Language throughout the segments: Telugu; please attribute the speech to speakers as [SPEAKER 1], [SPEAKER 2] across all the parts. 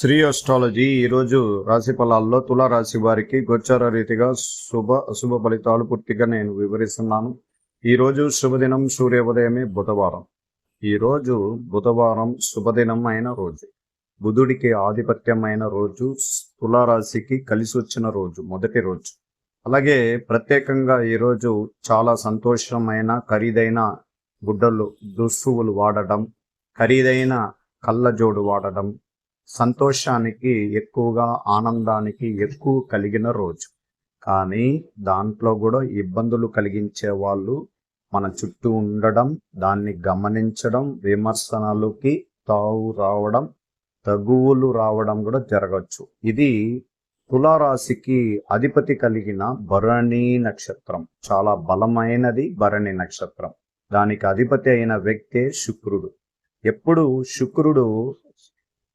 [SPEAKER 1] శ్రీ అస్ట్రాలజీ ఈరోజు రాశి ఫలాల్లో తులారాశి వారికి గోచార రీతిగా శుభ అశుభ ఫలితాలు పూర్తిగా నేను వివరిస్తున్నాను. ఈరోజు శుభదినం సూర్యోదయమే బుధవారం. ఈరోజు బుధవారం శుభదినం అయిన రోజు. బుధుడికి ఆధిపత్యమైన రోజు తులారాశికి కలిసి వచ్చిన రోజు మొదటి రోజు. అలాగే ప్రత్యేకంగా ఈరోజు చాలా సంతోషమైన ఖరీదైన గుడ్డలు దుస్తువులు వాడడం ఖరీదైన కళ్ళజోడు వాడడం సంతోషానికి ఎక్కువగా ఆనందానికి ఎక్కువ కలిగిన రోజు. కానీ దాంట్లో కూడా ఇబ్బందులు కలిగించే వాళ్ళు మన చుట్టూ ఉండడం దాన్ని గమనించడం విమర్శనలకి తావు రావడం తగువులు రావడం కూడా జరగచ్చు. ఇది తులారాశికి అధిపతి కలిగిన భరణి నక్షత్రం. చాలా బలమైనది భరణి నక్షత్రం. దానికి అధిపతి అయిన వ్యక్తే శుక్రుడు. ఎప్పుడు శుక్రుడు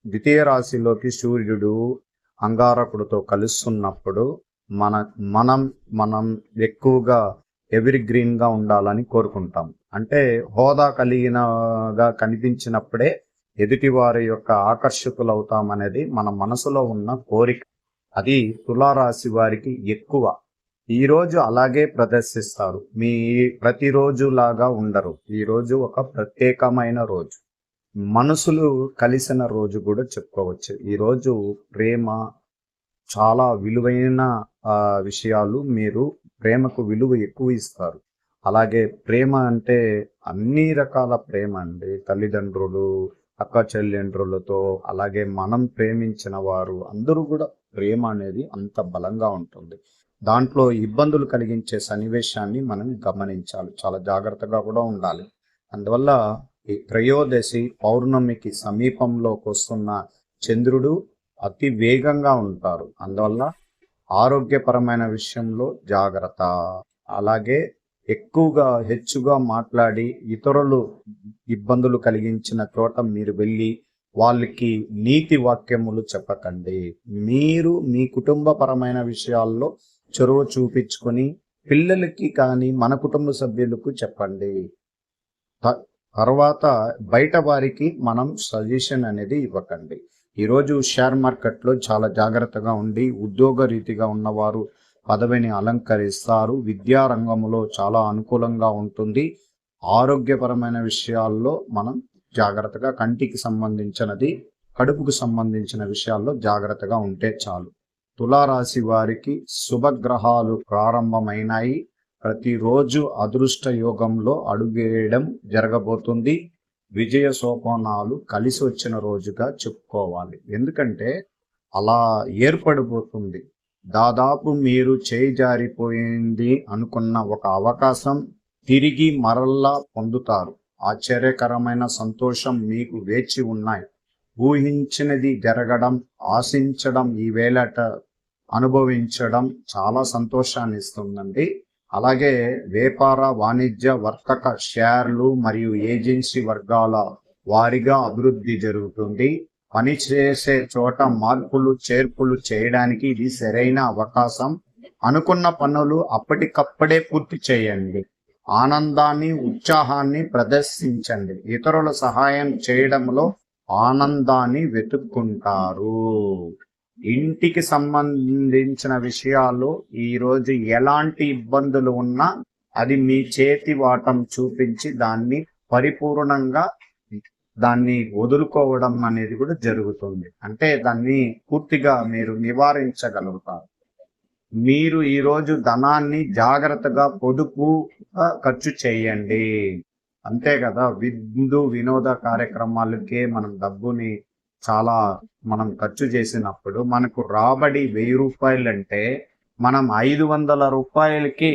[SPEAKER 1] ద్వితీయ రాశిలోకి సూర్యుడు అంగారకుడితో కలుస్తున్నప్పుడు మన మనం మనం ఎక్కువగా ఎవరి గ్రీన్గా ఉండాలని కోరుకుంటాం. అంటే హోదా కలిగినగా కనిపించినప్పుడే ఎదుటి వారి యొక్క ఆకర్షకులు అవుతామనేది మన మనసులో ఉన్న కోరిక. అది తులారాశి వారికి ఎక్కువ. ఈ రోజు అలాగే ప్రదర్శిస్తారు. మీ ప్రతిరోజు లాగా ఉండరు. ఈ రోజు ఒక ప్రత్యేకమైన రోజు. మనసులు కలిసిన రోజు కూడా చెప్పుకోవచ్చు. ఈరోజు ప్రేమ చాలా విలువైన విషయాలు మీరు ప్రేమకు విలువ ఎక్కువ ఇస్తారు. అలాగే ప్రేమ అంటే అన్ని రకాల ప్రేమ అండి. తల్లిదండ్రులు అక్క చెల్లెండ్రులతో అలాగే మనం ప్రేమించిన వారు అందరూ కూడా ప్రేమ అనేది అంత బలంగా ఉంటుంది. దాంట్లో ఇబ్బందులు కలిగించే సన్నివేశాన్ని మనం గమనించాలి. చాలా జాగ్రత్తగా కూడా ఉండాలి. అందువల్ల ఈ త్రయోదశి పౌర్ణమికి సమీపంలోకి వస్తున్న చంద్రుడు అతి వేగంగా ఉంటారు. అందువల్ల ఆరోగ్యపరమైన విషయంలో జాగ్రత్త. అలాగే ఎక్కువగా హెచ్చుగా మాట్లాడి ఇతరులు ఇబ్బందులు కలిగించిన చోట మీరు వెళ్ళి వాళ్ళకి నీతి వాక్యములు చెప్పకండి. మీరు మీ కుటుంబపరమైన విషయాల్లో చొరవ చూపించుకొని పిల్లలకి కానీ మన కుటుంబ సభ్యులకు చెప్పండి. తర్వాత బయట వారికి మనం సజెషన్ అనేది ఇవ్వకండి. ఈరోజు షేర్ మార్కెట్లో చాలా జాగ్రత్తగా ఉండి ఉద్యోగ రీతిగా ఉన్నవారు పదవిని అలంకరిస్తారు. విద్యా రంగంలో చాలా అనుకూలంగా ఉంటుంది. ఆరోగ్యపరమైన విషయాల్లో మనం జాగ్రత్తగా కంటికి సంబంధించినది కడుపుకు సంబంధించిన విషయాల్లో జాగ్రత్తగా ఉంటే చాలు. తులారాశి వారికి శుభగ్రహాలు ప్రారంభమైనాయి. ప్రతిరోజు అదృష్ట యోగంలో అడుగేయడం జరగబోతుంది. విజయ సోపానాలు కలిసి వచ్చిన రోజుగా చెప్పుకోవాలి. ఎందుకంటే అలా ఏర్పడిపోతుంది దాదాపు మీరు చేయి జారిపోయింది అనుకున్న ఒక అవకాశం తిరిగి మరల్లా పొందుతారు. ఆశ్చర్యకరమైన సంతోషం మీకు వేచి ఉన్నాయి. ఊహించినది జరగడం ఆశించడం ఈ వేళట అనుభవించడం చాలా సంతోషాన్ని ఇస్తుందండి అలాగే వ్యాపార వాణిజ్య వర్తక షేర్లు మరియు ఏజెన్సీ వర్గాల వారిగా అభివృద్ధి జరుగుతుంది. పని చేసే చోట మార్పులు చేర్పులు చేయడానికి ఇది సరైన అవకాశం. అనుకున్న పనులు అప్పటికప్పుడే పూర్తి చేయండి. ఆనందాన్ని ఉత్సాహాన్ని ప్రదర్శించండి. ఇతరుల సహాయం చేయడంలో ఆనందాన్ని వెతుక్కుంటారు. ఇంటికి సంబంధించిన విషయాలు ఈరోజు ఎలాంటి ఇబ్బందులు ఉన్నా అది మీ చేతి వాటం చూపించి దాన్ని పరిపూర్ణంగా దాన్ని వదులుకోవడం అనేది కూడా జరుగుతుంది. అంటే దాన్ని పూర్తిగా మీరు నివారించగలుగుతారు. మీరు ఈరోజు ధనాన్ని జాగ్రత్తగా పొదుపు ఖర్చు చేయండి. అంతే కదా విందు వినోద కార్యక్రమాలకే మనం డబ్బుని చాలా మనం ఖర్చు చేసినప్పుడు మనకు రాబడి వెయ్యి రూపాయలు అంటే మనం ఐదు వందల రూపాయలకి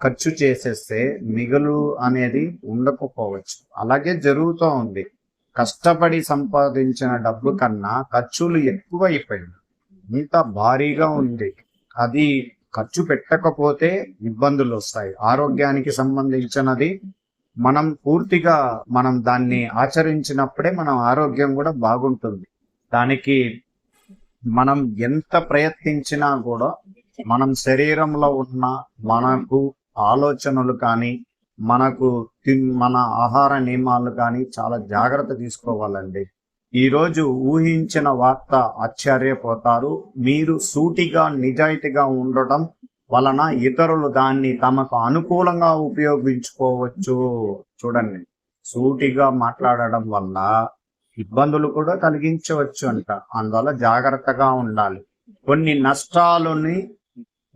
[SPEAKER 1] ఖర్చు చేసేస్తే మిగులు అనేది ఉండకపోవచ్చు. అలాగే జరుగుతూ ఉంది. కష్టపడి సంపాదించిన డబ్బు కన్నా ఖర్చులు ఎక్కువ అయిపోయింది ఇంత భారీగా ఉంది. అది ఖర్చు పెట్టకపోతే ఇబ్బందులు వస్తాయి. ఆరోగ్యానికి సంబంధించినది మనం పూర్తిగా మనం దాన్ని ఆచరించినప్పుడే మనం ఆరోగ్యం కూడా బాగుంటుంది. దానికి మనం ఎంత ప్రయత్నించినా కూడా మనం శరీరంలో ఉన్న మనకు ఆలోచనలు కానీ మనకు మన ఆహార నియమాలు కానీ చాలా జాగ్రత్త తీసుకోవాలండి. ఈరోజు ఊహించిన వార్త ఆశ్చర్యపోతారు. మీరు సూటిగా నిజాయితీగా ఉండటం వలన ఇతరులు దాన్ని తమకు అనుకూలంగా ఉపయోగించుకోవచ్చు. చూడండి. సూటిగా మాట్లాడడం వల్ల ఇబ్బందులు కూడా కలిగించవచ్చు అంట. అందువల్ల జాగ్రత్తగా ఉండాలి. కొన్ని నష్టాలని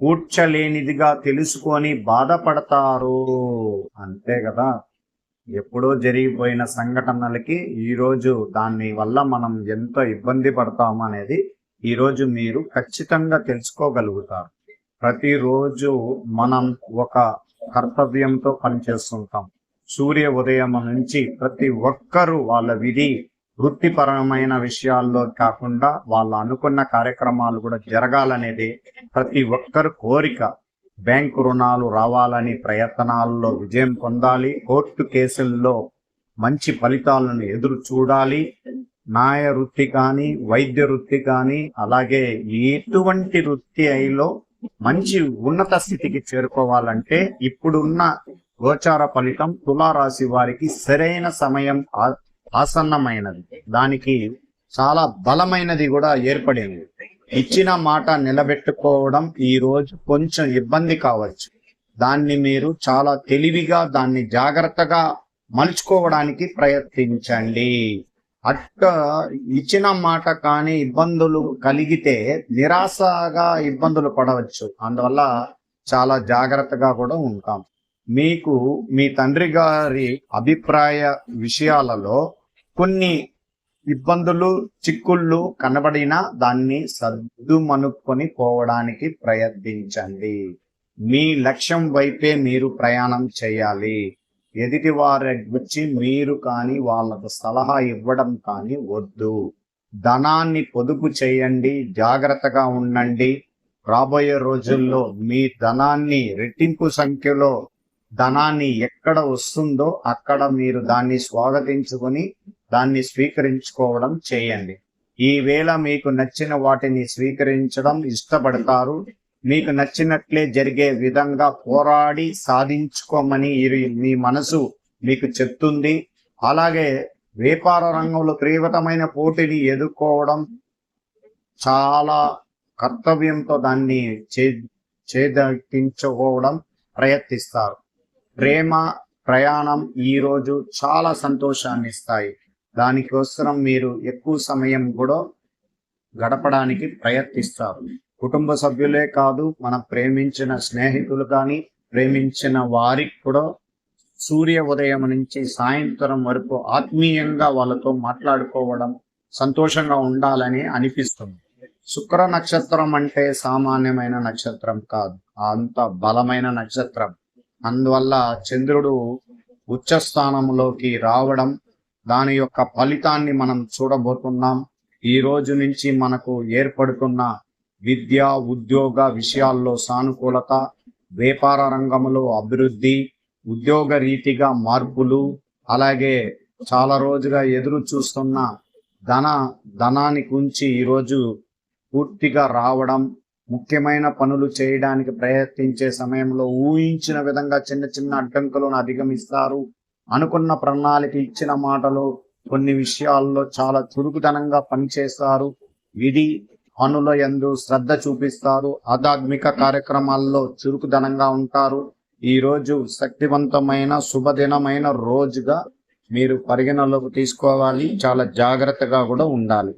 [SPEAKER 1] కూర్చలేనిదిగా తెలుసుకొని బాధపడతారు. అంతే కదా. ఎప్పుడో జరిగిపోయిన సంఘటనలకి ఈరోజు దాని వల్ల మనం ఎంత ఇబ్బంది పడతాము అనేది ఈరోజు మీరు ఖచ్చితంగా తెలుసుకోగలుగుతారు. ప్రతిరోజు మనం ఒక కర్తవ్యంతో పనిచేస్తుంటాం. సూర్య ఉదయం నుంచి ప్రతి ఒక్కరూ వాళ్ళ విధి వృత్తిపరమైన విషయాల్లో కాకుండా వాళ్ళు అనుకున్న కార్యక్రమాలు కూడా జరగాలనేది ప్రతి ఒక్కరు కోరిక. బ్యాంకు రుణాలు రావాలని ప్రయత్నాల్లో విజయం పొందాలి. కోర్టు కేసుల్లో మంచి ఫలితాలను ఎదురు చూడాలి. న్యాయ వృత్తి కానీ వైద్య వృత్తి కానీ అలాగే ఎటువంటి వృత్తి అయిలో మంచి ఉన్నత స్థితికి చేరుకోవాలంటే ఇప్పుడున్న గోచార ఫలితం తులారాశి వారికి సరైన సమయం ఆసన్నమైనది. దానికి చాలా బలమైనది కూడా ఏర్పడింది. ఇచ్చిన మాట నిలబెట్టుకోవడం ఈ రోజు కొంచెం ఇబ్బంది కావచ్చు. దాన్ని మీరు చాలా తెలివిగా దాన్ని జాగ్రత్తగా మలుచుకోవడానికి ప్రయత్నించండి. అట్ట ఇచ్చిన మాట కానీ ఇబ్బందులు కలిగితే నిరాశగా ఇబ్బందులు పడవచ్చు. అందువల్ల చాలా జాగ్రత్తగా కూడా ఉంటాం. మీకు మీ తండ్రి గారి అభిప్రాయ విషయాలలో కొన్ని ఇబ్బందులు చిక్కుళ్ళు కనబడినా దాన్ని సర్దుమనుక్కొని పోవడానికి ప్రయత్నించండి. మీ లక్ష్యం వైపే మీరు ప్రయాణం చేయాలి. ఎదుటి వారి వచ్చి మీరు కానీ వాళ్ళకు సలహా ఇవ్వడం కానీ వద్దు. ధనాన్ని పొదుపు చేయండి జాగ్రత్తగా ఉండండి. రాబోయే రోజుల్లో మీ ధనాన్ని రెట్టింపు సంఖ్యలో ధనాన్ని ఎక్కడ వస్తుందో అక్కడ మీరు దాన్ని స్వాగతించుకొని దాన్ని స్వీకరించుకోవడం చేయండి. ఈ వేళ మీకు నచ్చిన వాటిని స్వీకరించడం ఇష్టపడతారు. మీకు నచ్చినట్లే జరిగే విధంగా పోరాడి సాధించుకోమని మీ మనసు మీకు చెప్తుంది. అలాగే వ్యాపార రంగంలో తీవ్రమైన పోటీని ఎదుర్కోవడం చాలా కర్తవ్యంతో దాన్ని చే చేదక్కించుకోవడం ప్రయత్నిస్తారు. ప్రేమ ప్రయాణం ఈరోజు చాలా సంతోషాన్ని ఇస్తాయి. దానికోసం మీరు ఎక్కువ సమయం కూడా గడపడానికి ప్రయత్నిస్తారు. కుటుంబ సభ్యులే కాదు మన ప్రేమించిన స్నేహితులు కానీ ప్రేమించిన వారికి కూడా సూర్య ఉదయం నుంచి సాయంత్రం వరకు ఆత్మీయంగా వాళ్ళతో మాట్లాడుకోవడం సంతోషంగా ఉండాలని అనిపిస్తుంది. శుక్ర నక్షత్రం అంటే సామాన్యమైన నక్షత్రం కాదు అంత బలమైన నక్షత్రం. అందువల్ల చంద్రుడు ఉచ్చస్థానంలోకి రావడం దాని యొక్క ఫలితాన్ని మనం చూడబోతున్నాం. ఈ రోజు నుంచి మనకు ఏర్పడుతున్న విద్య ఉద్యోగ విషయాల్లో సానుకూలత వ్యాపార రంగంలో అభివృద్ధి ఉద్యోగ రీతిగా మార్పులు అలాగే చాలా రోజుగా ఎదురు చూస్తున్న ధన ధనాన్ని గురించి ఈరోజు పూర్తిగా రావడం ముఖ్యమైన పనులు చేయడానికి ప్రయత్నించే సమయంలో ఊహించిన విధంగా చిన్న చిన్న అడ్డంకులను అధిగమిస్తారు. అనుకున్న ప్రణాళిక ఇచ్చిన మాటలు కొన్ని విషయాల్లో చాలా చురుకుదనంగా పనిచేస్తారు. ఇది పనుల ఎందు శ్రద్ధ చూపిస్తారు. ఆధ్యాత్మిక కార్యక్రమాల్లో చురుకుదనంగా ఉంటారు. ఈ రోజు శక్తివంతమైన శుభదినమైన రోజుగా మీరు పరిగణలోకి తీసుకోవాలి. చాలా జాగ్రత్తగా కూడా ఉండాలి.